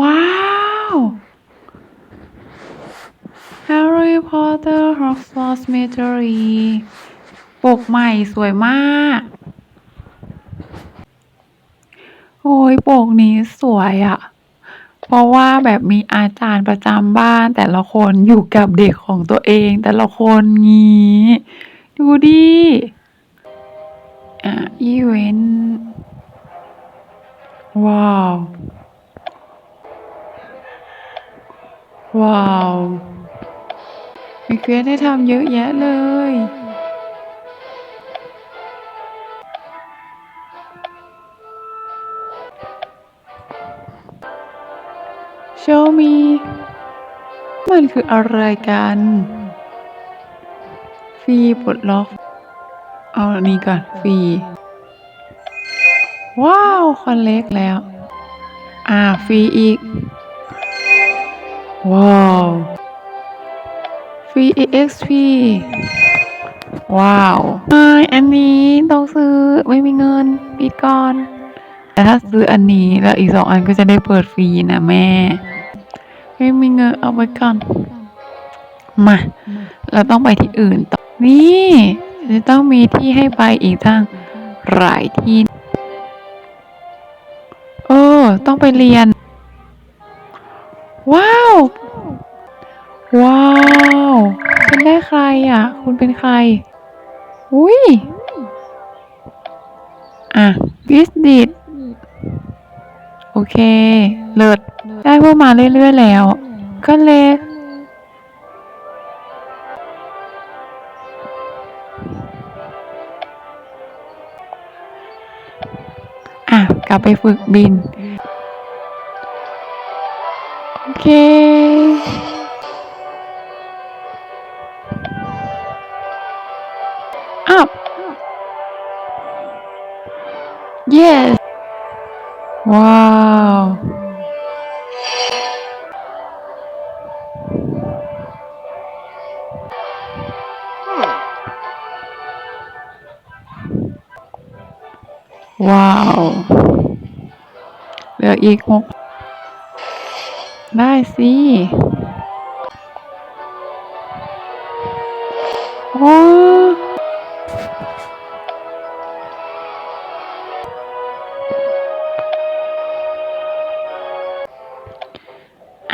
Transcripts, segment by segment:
ว้าว Harry Potter Hogwarts Mystery ปกใหม่สวยมาก โอ้ยปกนี้สวยอะ่ะ เพราะว่าแบบมีอาจารย์ประจำบ้านแต่ละคนอยู่กับเด็กของตัวเอง แต่ละคนงี้ ดูดิอะอีเวนว้าว ว้าว มีเควสให้ทำเยอะแยะเลย โชว์มี มันคืออะไรกัน ฟรีปลดล็อก เอาอันนี้ก่อน ฟรี ว้าว คอนเล็กแล้ว อ่า ฟรีอีก ว้าวฟรี EXP ว้าวไออันนี้ต้องซื้อไม่มีเงินปิดก่อน แต่ถ้าซื้ออันนี้แล้วอีกสองอันก็จะได้เปิดฟรีนะแม่ ไม่มีเงินเอาไว้ก่อน มา เราต้องไปที่อื่นต่อ นี่จะต้องมีที่ให้ไปอีกทั้งหลายที่ เออ ต้องไปเรียน ว้าว ว้าว เป็นได้ใครอะ คุณเป็นใคร อุ้ย อะวิสดิดโอเค เลิศ ได้พวกมาเรื่อยๆแล้ว ก็เลยอะกลับไปฝึกบิน โอเค up yes ว้าวว้า ได้สิ โอ้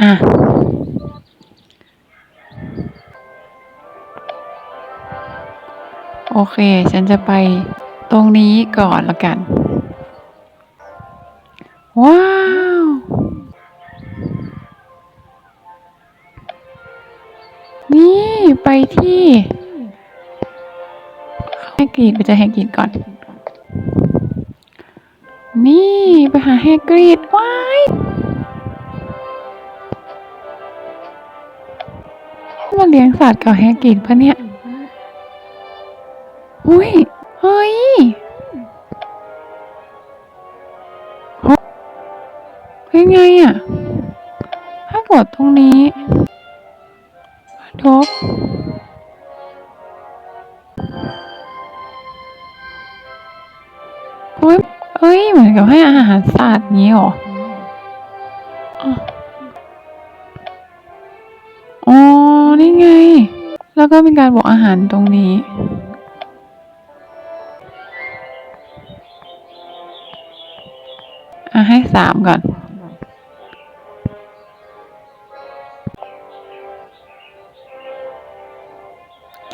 อะโอเค ฉันจะไปตรงนี้ก่อนละกัน ว้า ที่แฮกกรีดไปเจอแฮกกรีดก่อน นี่ไปหาแฮกกรีดว้ายมาเลี้ยงสัตว์กับแฮกกรีดปะเนี่ย อุ้ย เฮ้ยเป็นไงอะถ้ากดตรงนี้ทบ เฮ้ยเอ้ย เหมือนกับให้อาหารสัตว์นี้หรออ๋อ นี่ไง แล้วก็เป็นการบอกอาหารตรงนี้ อะให้สามก่อน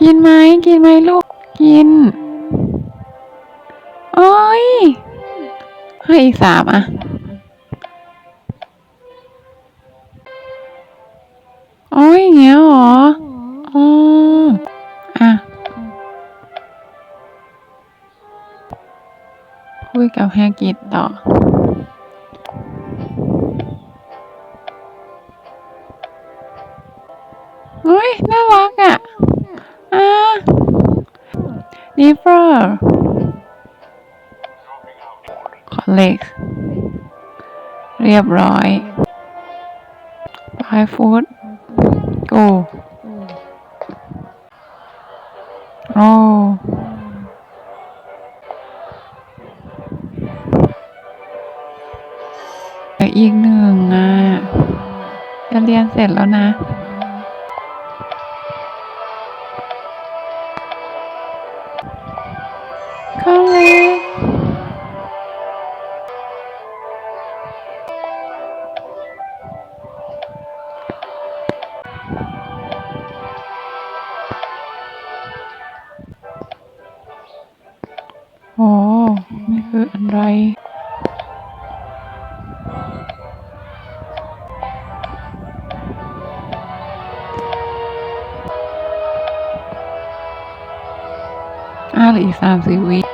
กินไหมกินไหมลูก กิน โอ้ย ให้สามอะ โอ้ยเงี้ยเหรออ๋ออะคุยกับแฮกิตต่อเฮ้ย น่ารักอะ อ่าดีเฟอร์ คอลเลกเรียบร้อยบายฟูดโกโอ้เหลืออีกหนึ่งอะจะเรียนเสร็จแล้วนะ โอ้นี่คืออะไรอ่าเหลืออีกสามสิบวิ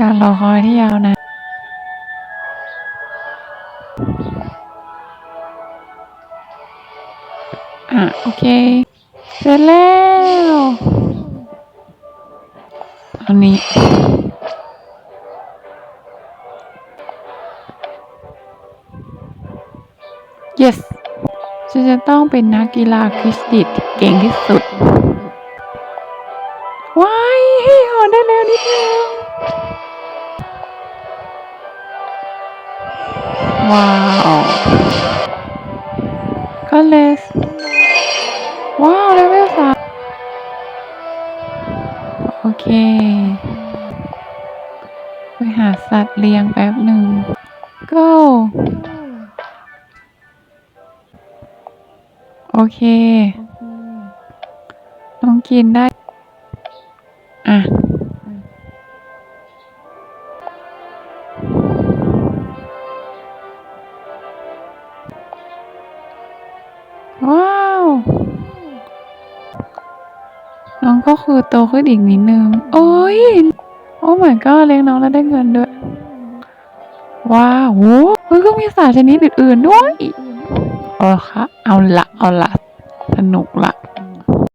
การรอคอยที่ยาวนานอะ โอเค เสร็จแล้วอันนี้ yes ฉันจะต้องเป็นนักกีฬาคริสติดเก่งที่สุด ว้าวก็เลสว้าวเลเวลสามโอเค ไปหาสัตว์เลี้ยงแป๊บหนึ่ง go โอเคต้องกินได้ คือโตขึ้นอีกนิดนึง โอ้ย โอ้ my god เลี้ยงน้องแล้วได้เงินด้วย ว้าวโหเฮ้ยก็มีสารชนิดอื่นๆด้วยเอาละค่ะเอาละเอาละสนุกละ